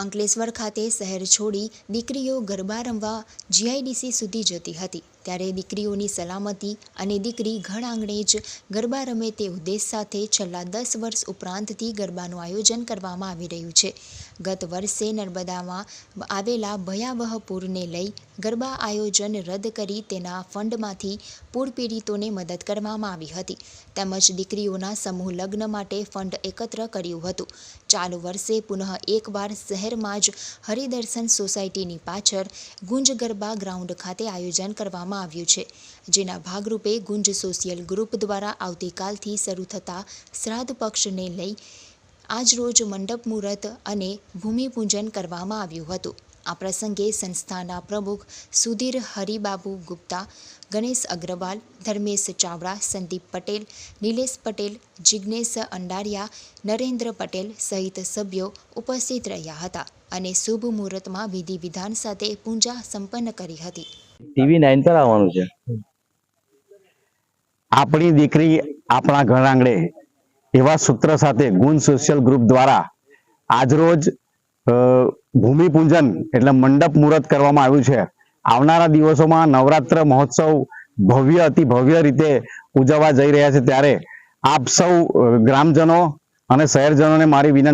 અંકલેશ્વર ખાતે શહેર છોડી દીકરીઓ ગરબા રમવા જીઆઈડીસી સુધી જતી હતી. ત્યારે દીકરીઓની સલામતી અને દીકરી ઘર આંગણે જ ગરબા રમે તે ઉદ્દેશ સાથે છેલ્લા દસ વર્ષ ઉપરાંતથી ગરબાનું આયોજન કરવામાં આવી રહ્યું છે. ગત વર્ષે નર્મદામાં આવેલા ભયાવહ પૂરને લઈ ગરબા આયોજન રદ કરી તેના ફંડમાંથી પૂર પીડિતોને મદદ કરવામાં આવી હતી. તેમજ દીકરીઓના સમૂહ લગ્ન માટે ફંડ એકત્ર કર્યું હતું. ચાલુ વર્ષે પુનઃ એકવાર શહેરમાં જ હરિદર્શન સોસાયટીની પાછળ ગુંજ ગરબા ગ્રાઉન્ડ ખાતે આયોજન કરવામાં આવ્યું છે. જેના ભાગરૂપે ગુંજ સોશિયલ ગ્રુપ દ્વારા આવતીકાલથી શરૂ થતા શ્રાદ્ધ પક્ષને લઈ આજરોજ મંડપ મુહૂર્ત અને ભૂમિપૂજન કરવામાં આવ્યું હતું. આ પ્રસંગે સંસ્થાના પ્રમુખ સુધીર હરિબાબુ ગુપ્તા ગણેશ અગ્રવાલ ધર્મેશ ચાવડા સંદીપ પટેલ નિલેશ પટેલ જિજ્ઞેશ અંડારિયા નરેન્દ્ર પટેલ સહિત સભ્યો ઉપસ્થિત રહ્યા હતા અને શુભ મુહૂર્તમાં વિધિ વિધાન સાથે પૂજા સંપન્ન કરી હતી. ટીવી નાઇન પર આવવાનું છે. આપણી દીકરી આપણા ઘર આંગણે એવા સૂત્ર સાથે ગુણ સોશિયલ ગ્રુપ દ્વારા આજરોજ ભૂમિપૂજન એટલે મંડપ મુહૂર્ત કરવામાં આવ્યું છે. આવનારા દિવસોમાં નવરાત્ર મહોત્સવ ભવ્ય, અતિ ભવ્ય રીતે ઉજવવા જઈ રહ્યા છે ત્યારે આપ સૌ ગ્રામજનો અને શહેરજનોને મારી વિનંતી